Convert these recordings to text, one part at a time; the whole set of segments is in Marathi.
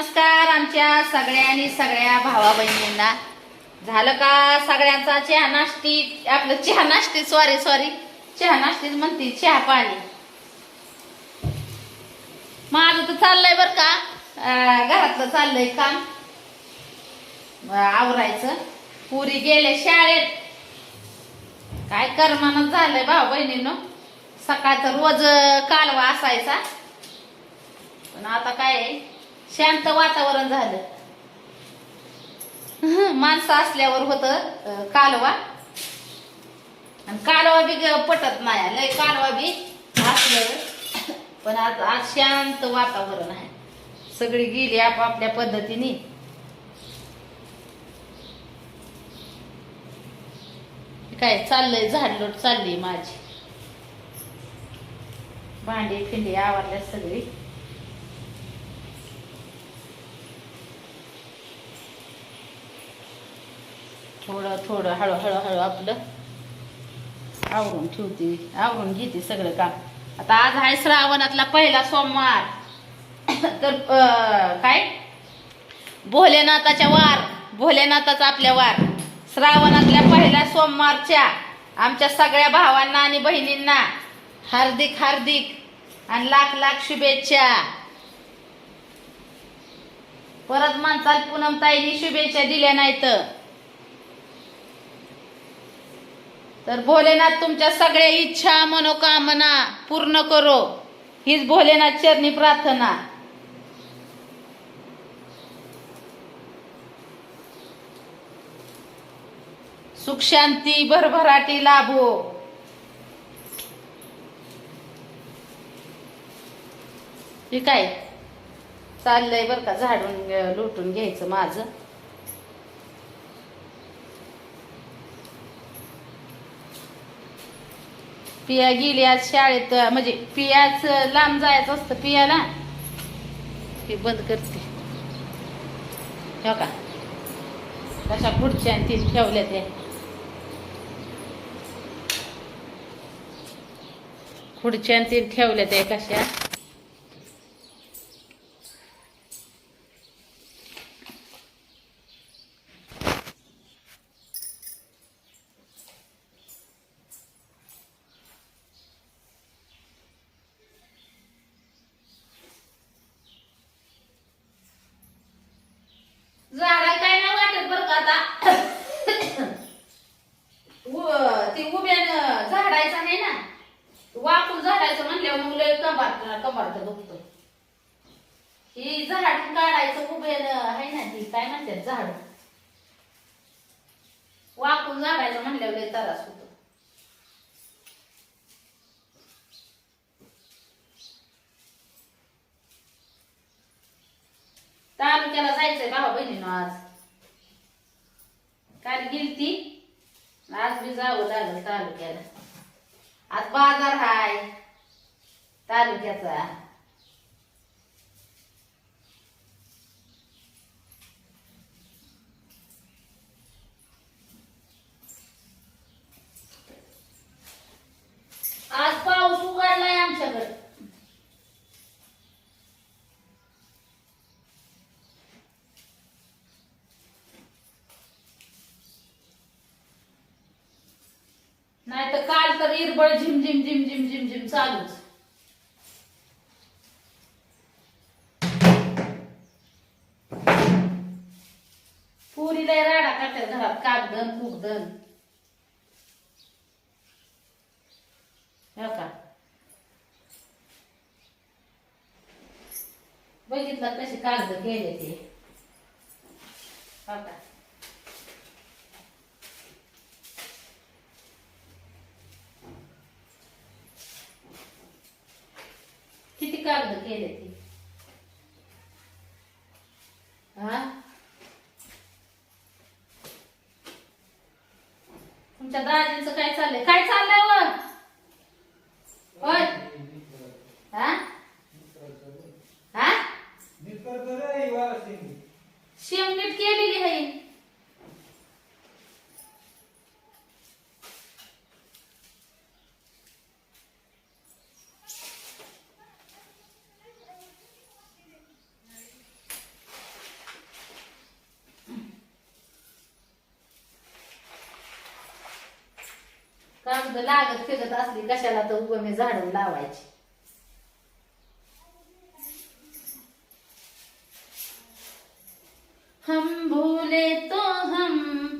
नमस्कार आमच्या सगळ्यांनी सगळ्या भावा बहिणींना झालं का सगळ्यांचा चहा नाश्ती? आपलं चहा नाश्ती सॉरी सॉरी चहा नाश्तीच म्हणते चहा पाणी. माझं तर चाललंय बर का. घरातलं चाललंय काम. आवरायचं. पुरी गेले शाळेत. काय करमानच झालंय भाऊ बहिणीनं. सकाळचा रोज कालवा असायचा. पण आता काय आहे, शांत वातावरण झालं. माणसं असल्यावर होत कालवा. आणि कालवा बी पटत नाही लय कालवा बी असलं. पण आज आज शांत वातावरण आहे. सगळी गेली आपापल्या पद्धतीने. काय चाललंय झाडलोट चालली माझी. भांडी फिंडी आवरल्या सगळी. थोडं थोडं हळू हळू आपलं आवरून ठेवते आवरून घेते सगळं काम. आता आज आहे श्रावणातला पहिला सोमवार. तर काय? भोलेनाथाच्या वार भोलेनाथाचा आपल्या वार. श्रावणातल्या पहिल्या सोमवारच्या आमच्या सगळ्या भावांना आणि बहिणींना हार्दिक हार्दिक आणि लाख लाख शुभेच्छा. परत माणसाल पूनमताईनी शुभेच्छा दिल्या नाहीत. तर भोलेनाथ तुमच्या सगळ्या इच्छा मनोकामना पूर्ण करो. हीच भोलेनाथ चरणी प्रार्थना. सुख शांती भरभराटी लाभो. ठीक काय? चाललंय बरं का झाडून लुटून घ्यायचं माझं. पिया गेली आज शाळेत म्हणजे पियाच लांब जायचं असतं पियाला. हे बंद करते. हो का? कशा खुर्च्या तीन ठेवल्या त्या. खुर्च्या तीन ठेवल्या त्या कशा झाडा काय नाही वाटत बरं का आता उ- ते उभ्यानं झाडायचं नाही ना वाकून झाडायचं म्हणल्यावर मग लय कंबार दुखतो ही झाड काढायचं उभ्यानं आहे ना ती काय म्हणतात झाड? वाकून झाडायचं म्हणल्यावर त्रास होतो. तालुक्याला जायचंय भावा बहिणीनं आज. काल गेलती आज बी जावं लागलं तालुक्याला. आज बाजार हाय. तालुक्याचा आज पाऊस उघडलाय आमच्याकडे. नाही तर काल तर इरबळ झिम झिम झिम झिम झिम झिम चालूच. घरात कागदन कुगदन का बघितलं कसे कागद केले ते का किती कागद केले ते हा तुमच्या दाजींचं काय चाललंय? काय चाललंय वर होय हा? हा? शेम नीट केलेली आहे. लागत फिरत असली कशाला तर उभं मी झाडून लावायची. हम भूले तो हम.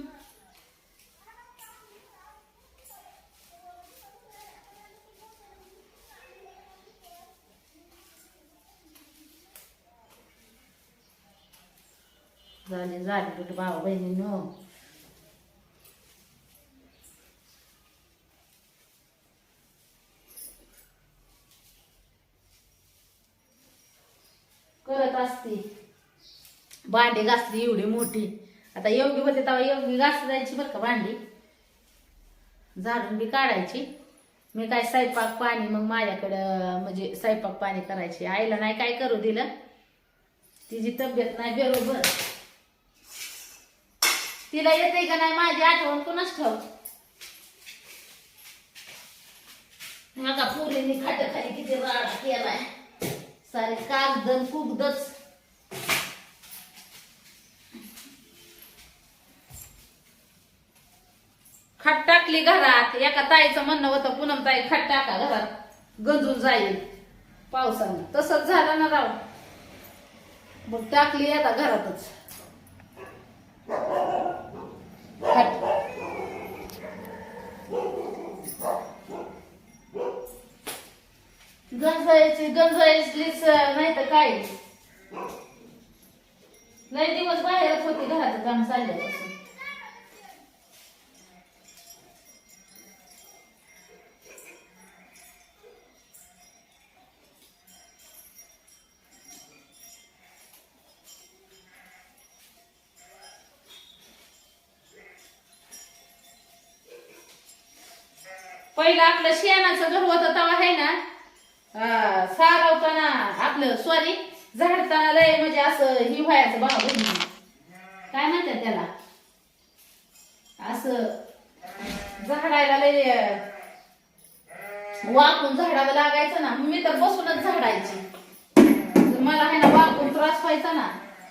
झाले झाले कुठे भावा बहिणीनो. करत असते. भांडी घासली एवढी मोठी. आता योगी होते तेव्हा योगी घास जायची बरं का भांडी. झाडून बी काढायची. मी काय स्वयंपाक पाणी मग माझ्याकडं म्हणजे स्वयंपाक पाणी करायची. आईला नाही काय करू दिलं. तिची तब्येत नाही बरोबर. तिला येते का नाही माझी आठवण कोणच ठेव नका पुरीने खाट खाली किती राडा केलाय. सारे कागदन कुगदच खाट टाकली घरात एका ताईचं म्हणणं होतं पूनम ताई खाट टाका घरात गंजून जाईल. पावसानं. तसंच झालं ना राव. मग टाकली आता घरातच. खाट गंजायची गंजायचलीच नाही तर काय? लय दिवस बाहेरच होती घराचं काम चालल्यापासून. पहिलं आपलं शेणाचं घर होतं तेव्हा आहे ना? सारवताना आपलं सॉरी झाडताना लय म्हणजे असं ही व्हायचं भाऊ बहिणी हो. काय म्हणतात त्याला? असं झाडायला लय वाकून झाडावं लागायचं ना मी तर बसूनच झाडायची. मला आहे ना वाकून त्रास व्हायचा ना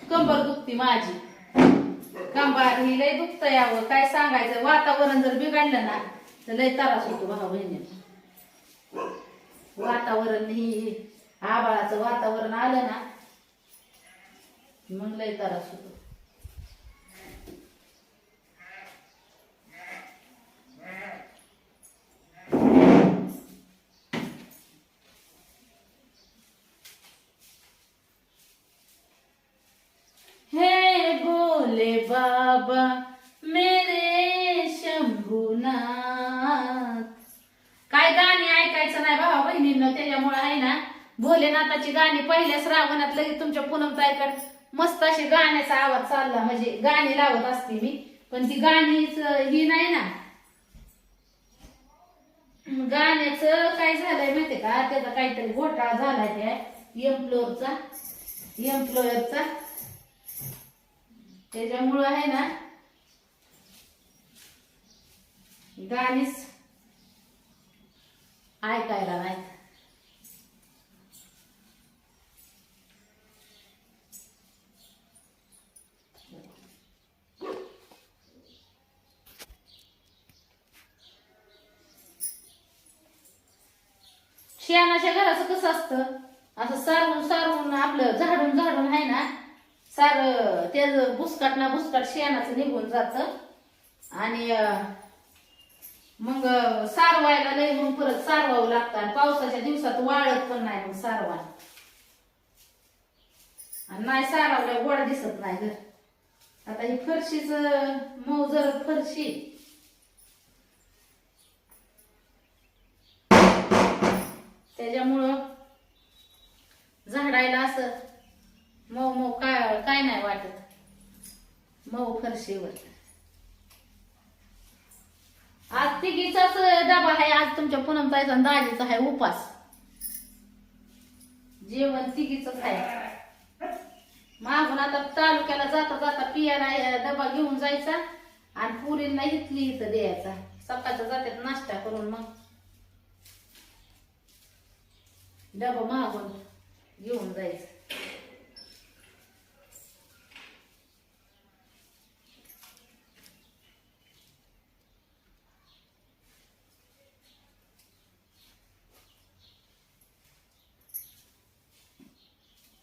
कंबर दुखती माझी. कंबार ही लय दुखत यावं काय सांगायचं? वातावरण जर बिघडलं ना तर लय त्रास होतो भाऊ हो बहिणी. वातावरण ही आबाळाचं वातावरण आलं ना मग लय त्रास होतो. हे बोले बाबा मेरे शंभूनाथ काय गाणी ऐकायचं नाही भावा बहिणींना त्याच्यामुळे आहे ना भोलेनाथाची गाणी पहिल्या श्रावणात लगेच तुमच्या पूनमताईकडे मस्त अशी गाण्याचा आवाज चालला. म्हणजे गाणी लावत असते मी. पण ती गाणीच ही नाही ना. गाण्याचं काय झालंय माहितीये का? त्याचा काहीतरी घोटाळा झालाय त्या एम्प्लोअरचा एम्प्लॉयरचा त्याच्यामुळं आहे ना गाणीच ऐकायला नाही. शेणाच्या घराचं कसं असतं? असं सारवून सारवून आपलं झाडून झाडून आहे ना सार ते भुसकाट ना भुसकाट शेणाचं निघून जात. आणि मग सारवायला लय मग परत सारवावं लागतं. आणि पावसाच्या दिवसात वाळत पण नाही मग सारवा. आणि नाही सारवल्या गोड दिसत नाही घर आता ही फरशीच मऊ जर फरशी त्याच्यामुळं झाडायला असं मऊ मऊ काय काय नाही वाटत. मऊ फरशीवर. आज तिघीचाच डबा आहे आज तुमच्या पूनमताईचा दाजीचा आहे उपास. जेवण तिघीच आहे. मागून आता तालुक्याला जाता जाता पियाला डबा घेऊन जायचा आणि पुरींना इथली इथं द्यायचा. सकाळचा जात्यात नाश्ता करून मग. डबा मागून घेऊन जायचं.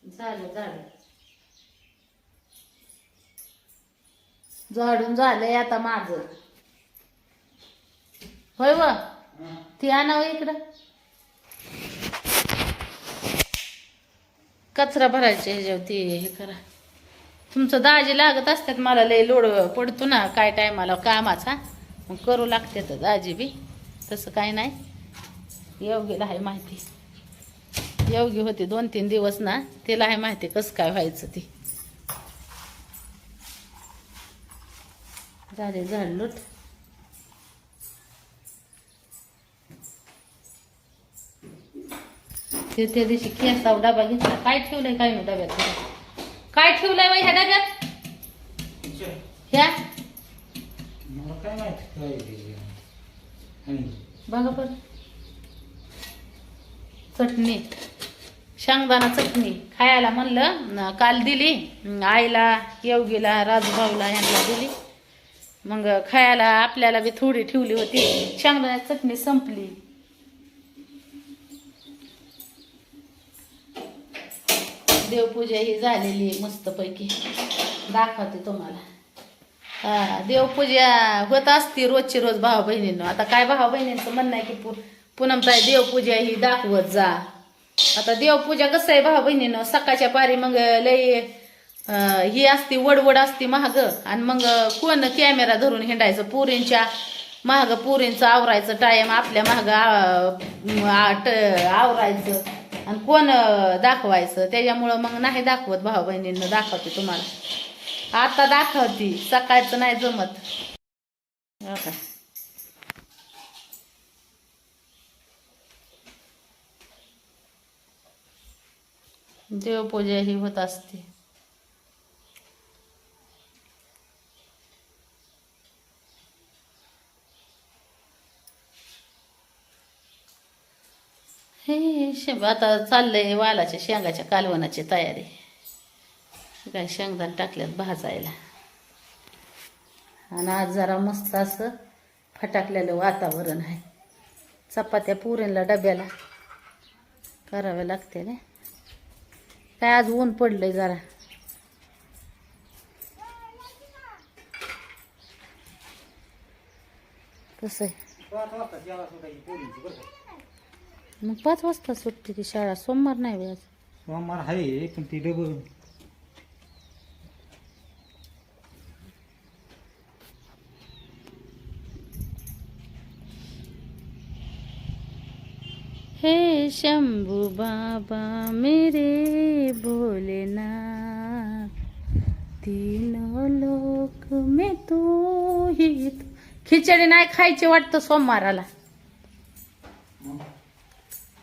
झालं झालं. झाडून झालंय आता माझ. होय व? ती आणावं इकडं. कचरा भरायचे ह्याच्यावरती हे करा. तुमचं दाजी लागत असतात मला लय लोड पडतो ना काय टायमाला कामाचा. मग करू लागते तर दाजी बी तसं काय नाही. योगीला आहे माहिती. योगी होती दोन तीन दिवस ना तिला आहे माहिती कसं काय व्हायचं ती. झाले झाड लुट. ते त्या दिवशी केसाव डबा घेतला काय ठेवलंय काय नाही डब्यात? काय ठेवलंय बाई ह्या डब्यात? ह्या? मला काय माहिती काय ते. आणि बघा बर. चटणी. शेंगदाणा चटणी. खायला म्हणलं न काल दिली. न आईला योगीला राजूभाऊला यांना दिली. मग खायला आपल्याला बी थोडी ठेवली होती. शेंगदाणा चटणी संपली. देवपूजा ही झालेली आहे मस्तपैकी. दाखवते तुम्हाला. हा देवपूजा होत असती रोजची रोज भाऊ बहिणींनो. आता काय भाऊ बहिणींचं म्हणणं आहे की पु पूनमताई देवपूजा ही दाखवत जा. आता देवपूजा कसं आहे भाऊ बहिणीनं? सकाळच्या पारी मग लय ही असती वडवड असती महाग आणि मग कोण कॅमेरा धरून हिंडायचं? पुरींच्या महाग पुरींचं आवरायचं टाईम आपल्या महाग आवरायचं. आणि कोण दाखवायचं? त्याच्यामुळं मग नाही दाखवत भाऊ बहिणींना दाखवते तुम्हाला. आता दाखवती सकाळचं नाही जमत. देवपूजा ही होत असते. हे शेंग आता चाललंय वालाच्या शेंगाच्या कालवणाची तयारी. काय शेंगदाण टाकल्यात भाजायला. आणि आज जरा मस्त असं फटाकलेलं वातावरण आहे. चपात्या पुरेला डब्याला कराव्या लागते ना. काय आज ऊन पडलंय जरा. कसं मग पाच वाजता सुटते की शाळा सोमवार नाही व्याज सोमवार आहे पण ती डबल हे शंभू बाबा मेरे भोलेनाथ तीनों लोक में तू ही तू. खिचडी नाही खायची वाटतं सोमवाराला.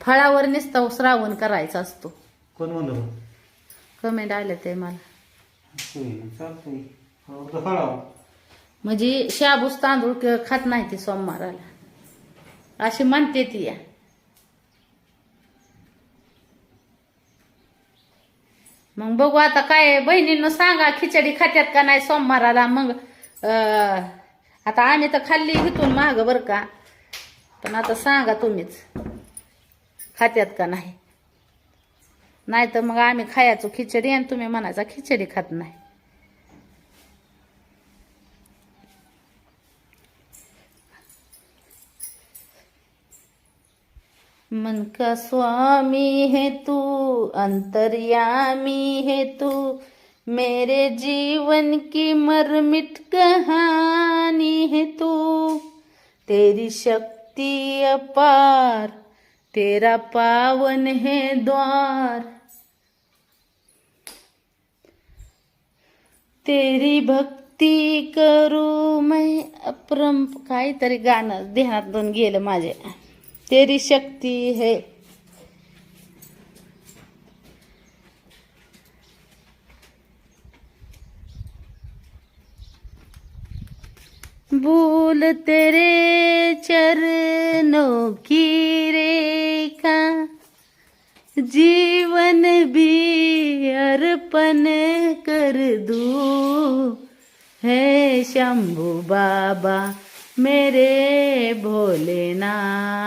फळावर नुसतं श्रावण करायचा असतो. कोण म्हणलं कमेंट आले ते मला. चालतंय फक्त फळावं म्हणजे शाबूस तांदूळ क- खात नाही ती सोमवाराला. अशी म्हणते ती या. मग बघू आता काय बहिणींना सांगा खिचडी खात्यात का नाही सोमवाराला? मग अं, आता आम्ही तर खाल्ली इथून महाग बर का. पण आता सांगा तुम्हीच. खात्यात का नाही? नाही तर मग आम्ही खायचो खिचडी आणि तुम्ही म्हणायचा खिचडी खात नाही. मन का स्वामी है तू? अंतर्यामी है तू? मेरे जीवन की मरमिट कहानी है तू? तेरी शक्ति अपार तेरा पावन है द्वार। तेरी भक्ती करू मैं अपरम काहीतरी गाणं ध्यानातून गेलं माझे. तेरी शक्ती है भूल तेरे चरणों की रेखा जीवन भी अर्पण कर दू। है शंभु बाबा मेरे भोलेनाथ।